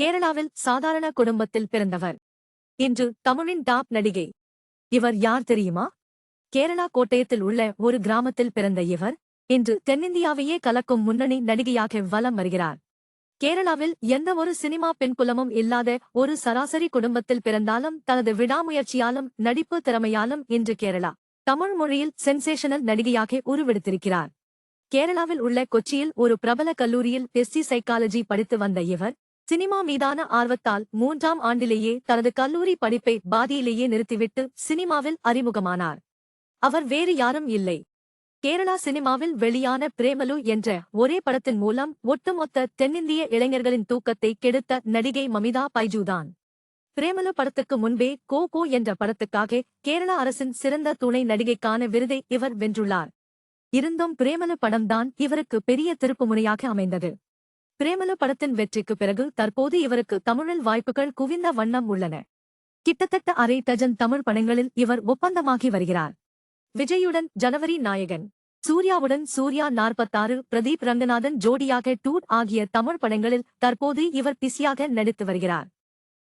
கேரளாவில் சாதாரண குடும்பத்தில் பிறந்தவர். இன்று தமிழின் டாப் நடிகை. இவர் யார் தெரியுமா? கேரளா கோட்டயத்தில் உள்ள ஒரு கிராமத்தில் பிறந்த இவர் இன்று தென்னிந்தியாவையே கலக்கும் முன்னணி நடிகையாக வலம் வருகிறார். கேரளாவில் எந்த ஒரு சினிமா பெண்குலமும் இல்லாத ஒரு சராசரி குடும்பத்தில் பிறந்தாலும் தனது விடாமுயற்சியாலும் நடிப்பு திறமையாலும் இன்று கேரளா தமிழ் மொழியில் சென்சேஷனல் நடிகையாக உருவெடுத்திருக்கிறார். கேரளாவில் உள்ள கொச்சியில் ஒரு பிரபல கல்லூரியில் எஸ்சி சைக்காலஜி படித்து வந்த இவர் சினிமா மீதான ஆர்வத்தால் மூன்றாம் ஆண்டிலேயே தனது கல்லூரி படிப்பை பாதியிலேயே நிறுத்திவிட்டு சினிமாவில் அறிமுகமானார். அவர் வேறு யாரும் இல்லை. கேரளா சினிமாவில் வெளியான பிரேமலு என்ற ஒரே படத்தின் மூலம் ஒட்டுமொத்த தென்னிந்திய இளைஞர்களின் தூக்கத்தை கெடுத்த நடிகை மமிதா பைஜூதான். பிரேமலு படத்துக்கு முன்பே கோ கோ என்ற படத்துக்காக கேரளா அரசின் சிறந்த துணை நடிகைக்கான விருதை இவர் வென்றுள்ளார். இருந்தும் பிரேமலு படம்தான் இவருக்கு பெரிய திருப்புமுனையாக அமைந்தது. பிரேமல படத்தின் வெற்றிக்கு பிறகு தற்போது இவருக்கு தமிழில் வாய்ப்புகள் குவிந்த வண்ணம் உள்ளன. கிட்டத்தட்ட அரை டஜன் தமிழ் படங்களில் இவர் ஒப்பந்தமாகி வருகிறார். விஜயுடன் ஜனவரி நாயகன் சூர்யாவுடன் சூர்யா நாற்பத்தாறு பிரதீப் ரங்கநாதன் ஜோடியாக டூட் ஆகிய தமிழ் படங்களில் தற்போது இவர் பிஸியாக நடித்து வருகிறார்.